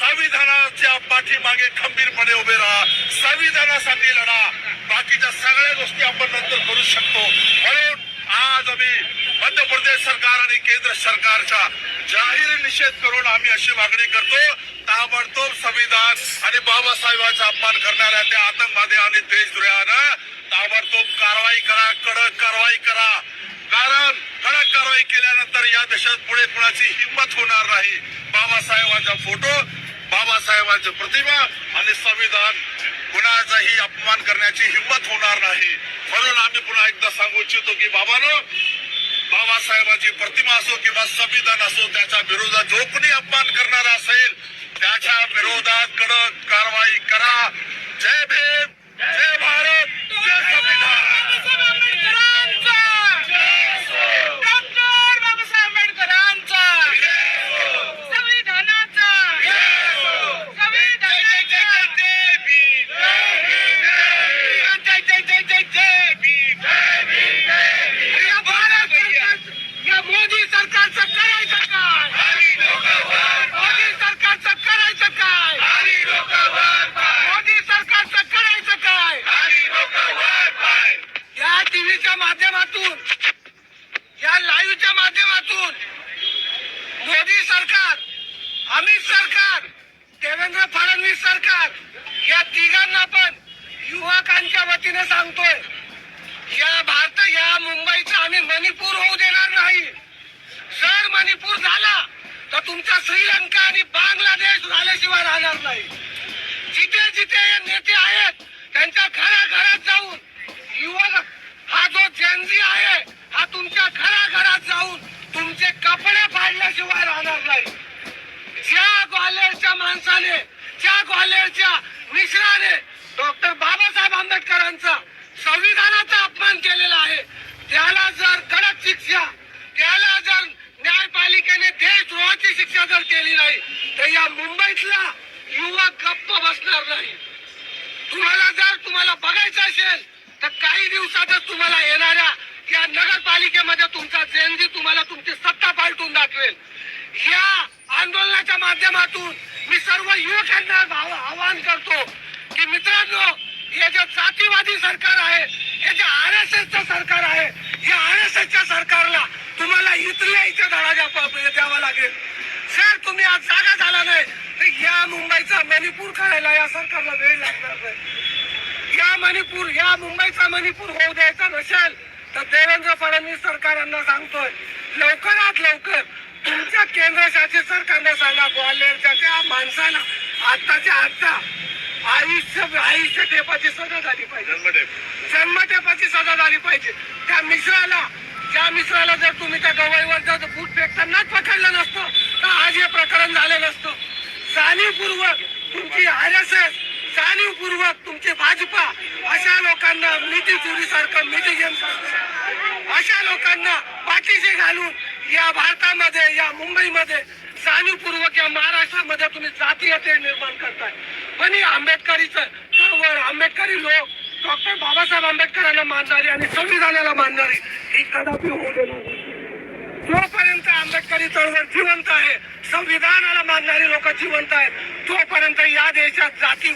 संविधानाच्या पाठीमागे खंबीरपणे उभे राहा. संविधानासाठी लढा. बाकीच्या सगळ्या गोष्टी आपण नंतर करू शकतो. म्हणून आज आम्ही मध्य प्रदेश सरकार आणि केंद्र सरकारचा जाहीर निषेध करून आम्ही अशी मागणी करतो. ताबडतोब संविधान आणि बाबासाहेबांचा अपमान करणाऱ्या त्या आतंकवादी आणि देशद्रोहानं ताबडतोब कारवाई करा कडक कारवाई करा. कारवाई केल्यानंतर या देशात पुढे कुणाची हिंमत होणार नाही. बाबासाहेबांचा फोटो बाबासाहेबांची प्रतिमा आणि संविधान कुणाचाही अपमान करण्याची हिंमत होणार नाही. म्हणून आम्ही पुन्हा एकदा सांगू इच्छितो की बाबानो बाबासाहेबांची प्रतिमा असो किंवा संविधान असो त्याच्या विरोधात जो कोणी अपमान करणारा असेल त्याच्या विरोधात कडक कारवाई करा. जय भीम जय भारत जय संविधान बाबासाहेब आंबेडकरांचा डॉक्टर बाबासाहेब आंबेडकरांचा संविधानाचा संविधानाचा जय भीम जय जय जय जय जय भीम या भारत सरकारचं या मोदी सरकारचं करायचं काय मोदी सरकारचं करायचं काय मोदी सरकारचं करायचं काय या टीव्हीच्या माध्यमातून या लाईव्हच्या माध्यमातून मोदी सरकार अमित सरकार देवेंद्र फडणवीस सरकार या तिघांना पण युवकांच्या वतीने सांगतोय या भारत या मुंबईचा आम्ही मणिपूर होऊ देणार नाही. जर मणिपूर झाला तर तुमचा श्रीलंका आणि बांगलादेश झाल्याशिवाय राहणार नाही. जिथे जिथे हे नेते आहेत त्यांच्या घराघरात जाऊन युवक जो जेनजी आहे हा तुमच्या घराघरात जाऊन तुमचे कपडे फाडल्याशिवाय राहणार नाही. ज्या ग्वाल्हेरच्या माणसाने ज्या ग्वाल्हेरच्या मिश्राने डॉक्टर बाबासाहेब आंबेडकरांचा संविधानाचा अपमान केलेला आहे त्याला जर कडक शिक्षा त्याला जर न्यायपालिकेने देशद्रोहाची शिक्षा जर केली नाही तर या मुंबईतला युवक गप्प बसणार नाही. तुम्हाला जर तुम्हाला बघायचं असेल तर काही दिवसातच तुम्हाला येणाऱ्या या नगरपालिकेमध्ये तुमचा जयंती तुम्हाला तुमची सत्ता पालटून दाखवेल. या आंदोलनाच्या माध्यमातून मी सर्व युवकांना भाव- आवाहन करतो की मित्रांनो हे जे जातीवादी सरकार आहे हे जे आर एस एसचं सरकार आहे या आर एस एसच्या सरकारला तुम्हाला इथल्या इथे धडा द्यावा लागेल. सर तुम्ही आज जागा झाला नाही. तर या मुंबईचा मणिपूर करायला या सरकारला वेळ लागणार नाही. या मणिपूर या मुंबईचा मणिपूर होऊ द्यायचा नसेल तर देवेंद्र फडणवीस सरकारांना सांगतोय लवकरात लवकर तुमच्या केंद्रशासित सरकारने सांगा ग्वाल्हेरच्या त्या माणसाला आत्ताच्या आत्ता आयुष्य आयुष्य टेपाची सजा झाली पाहिजे. जन्मठेपाची सजा झाली पाहिजे. त्या मिश्राला ज्या मिश्राला जर तुम्ही त्या गवईवर जर बूट फेकतानाच पकडलं नसतं तर आज हे प्रकरण झालं नसतं. जाणीवपूर्वक तुमची आर एस एस जाणीवपूर्वक तुमची भाजपा अशा लोकांना मिठी चोरी सारखं मिठी गेम अशा लोकांना पाठीशी घालून या भारतामध्ये या मुंबईमध्ये जाणीवपूर्वक या महाराष्ट्रामध्ये तुम्ही जातीयते निर्माण करताय. पण ही आंबेडकरीच चळवळ आंबेडकरी लोक डॉक्टर बाबासाहेब आंबेडकरांना मानणारी आणि संविधानाला मानणारी ही कदापि होऊ देणार जोपर्यंत आंबेडकरी चळवळ जिवंत आहे संविधानाला मानणारी लोक जिवंत आहेत तोपर्यंत या देशात जाती